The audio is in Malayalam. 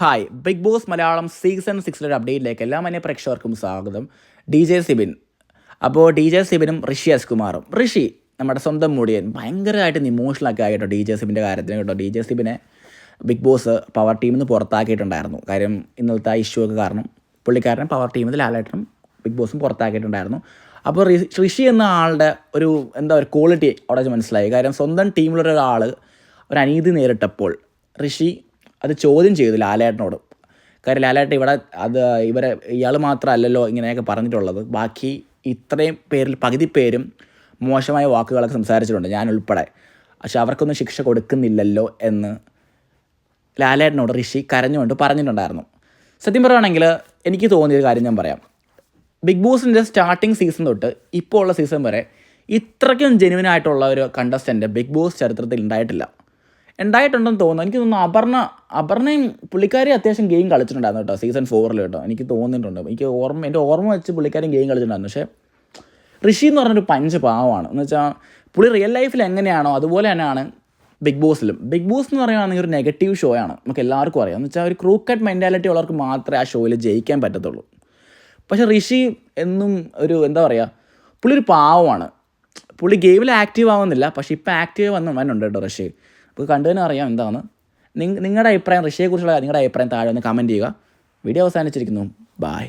Hi Bigg Boss Malayalam season സിക്സിലെ ഒരു അപ്ഡേറ്റിലേക്ക് എല്ലാ മന്യ പ്രേക്ഷകർക്കും സ്വാഗതം. D J Sibin. അപ്പോൾ ഡി ജെ സിബിനും ഋഷി എസ് കുമാറും ഋഷി നമ്മുടെ സ്വന്തം മുടിയൻ. ഭയങ്കരമായിട്ട് ഇമോഷണലൊക്കെ ആയിട്ടോ ഡി ജെ സിബിന്റെ കാര്യത്തിന് കേട്ടോ. ഡി ജെ സിബിനെ ബിഗ് ബോസ് പവർ ടീമിൽ നിന്ന് പുറത്താക്കിയിട്ടുണ്ടായിരുന്നു. കാര്യം ഇന്നലത്തെ ആ ഇഷ്യൂ ഒക്കെ കാരണം പുള്ളിക്കാരൻ പവർ ടീമിൽ ലാലേട്ടനും ബിഗ് ബോസും പുറത്താക്കിയിട്ടുണ്ടായിരുന്നു. അപ്പോൾ ഋഷി എന്ന ആളുടെ ഒരു എന്താ ഒരു ക്വാളിറ്റി അവിടെ മനസ്സിലായി. കാര്യം സ്വന്തം ടീമിലൊരാൾ ഒരു അനീതി നേരിട്ടപ്പോൾ ഋഷി അത് ചോദ്യം ചെയ്തു ലാലേട്ടനോട്. കാര്യം ലാലേട്ടൻ ഇവിടെ അത് ഇവരെ ഇയാൾ മാത്രമല്ലല്ലോ ഇങ്ങനെയൊക്കെ പറഞ്ഞിട്ടുള്ളത്. ബാക്കി ഇത്രയും പേരിൽ പകുതി പേരും മോശമായ വാക്കുകളൊക്കെ സംസാരിച്ചിട്ടുണ്ട് ഞാൻ ഉൾപ്പെടെ പക്ഷെ അവർക്കൊന്നും ശിക്ഷ കൊടുക്കുന്നില്ലല്ലോ എന്ന് ലാലേട്ടനോട് ഋഷി കരഞ്ഞുകൊണ്ട് പറഞ്ഞിട്ടുണ്ടായിരുന്നു. സത്യം പറയുകയാണെങ്കിൽ എനിക്ക് തോന്നിയൊരു കാര്യം ഞാൻ പറയാം. ബിഗ് ബോസിന്റെ സ്റ്റാർട്ടിങ് സീസൺ തൊട്ട് ഇപ്പോൾ ഉള്ള സീസൺ വരെ ഇത്രയ്ക്കും ജെനുവിനായിട്ടുള്ള ഒരു കണ്ടസ്റ്റന്റ് ബിഗ് ബോസ് ചരിത്രത്തിൽ ഉണ്ടായിട്ടില്ല. ഉണ്ടായിട്ടുണ്ടെന്ന് തോന്നുന്നു. എനിക്ക് തോന്നുന്നു അപർണ അപർണയും പുള്ളിക്കാരി അത്യാവശ്യം ഗെയിം കളിച്ചിട്ടുണ്ടായിരുന്നു കേട്ടോ സീസൺ ഫോറിൽ കേട്ടോ. എനിക്ക് തോന്നിയിട്ടുണ്ട്. എനിക്ക് ഓർമ്മ എന്റെ ഓർമ്മ വെച്ച് പുള്ളിക്കാരും ഗെയിം കളിച്ചിട്ടുണ്ടായിരുന്നു. പക്ഷേ ഋഷി എന്ന് പറഞ്ഞൊരു പഞ്ച് പാവമാണ്. എന്ന് വെച്ചാൽ പുള്ളി റിയൽ ലൈഫിൽ എങ്ങനെയാണോ അതുപോലെ തന്നെയാണ് ബിഗ് ബോസിലും. ബിഗ് ബോസ് എന്ന് പറയുകയാണെങ്കിൽ ഒരു നെഗറ്റീവ് ഷോ ആണ്. നമുക്ക് എല്ലാവർക്കും അറിയാം. എന്ന് വെച്ചാൽ ഒരു ക്രൂക്കറ്റ് മെന്റാലിറ്റി ഉള്ളവർക്ക് മാത്രമേ ആ ഷോയിൽ ജയിക്കാൻ പറ്റത്തുള്ളൂ. പക്ഷേ ഋഷി എന്നും ഒരു എന്താ പറയുക പുള്ളി ഒരു പാവമാണ്. പുള്ളി ഗെയിമിൽ ആക്റ്റീവ് ആവുന്നില്ല. പക്ഷേ ഇപ്പം ആക്റ്റീവ് വന്ന് വന്നുണ്ട് കേട്ടോ ഋഷി. അപ്പോൾ കണ്ടു തന്നെ അറിയാം എന്താണ്. നിങ്ങളുടെ അഭിപ്രായം ഋഷിയെക്കുറിച്ചുള്ള നിങ്ങളുടെ അഭിപ്രായം താഴെ ഒന്ന് കമന്റ് ചെയ്യുക. വീഡിയോ അവസാനിച്ചിരിക്കുന്നു. ബായ്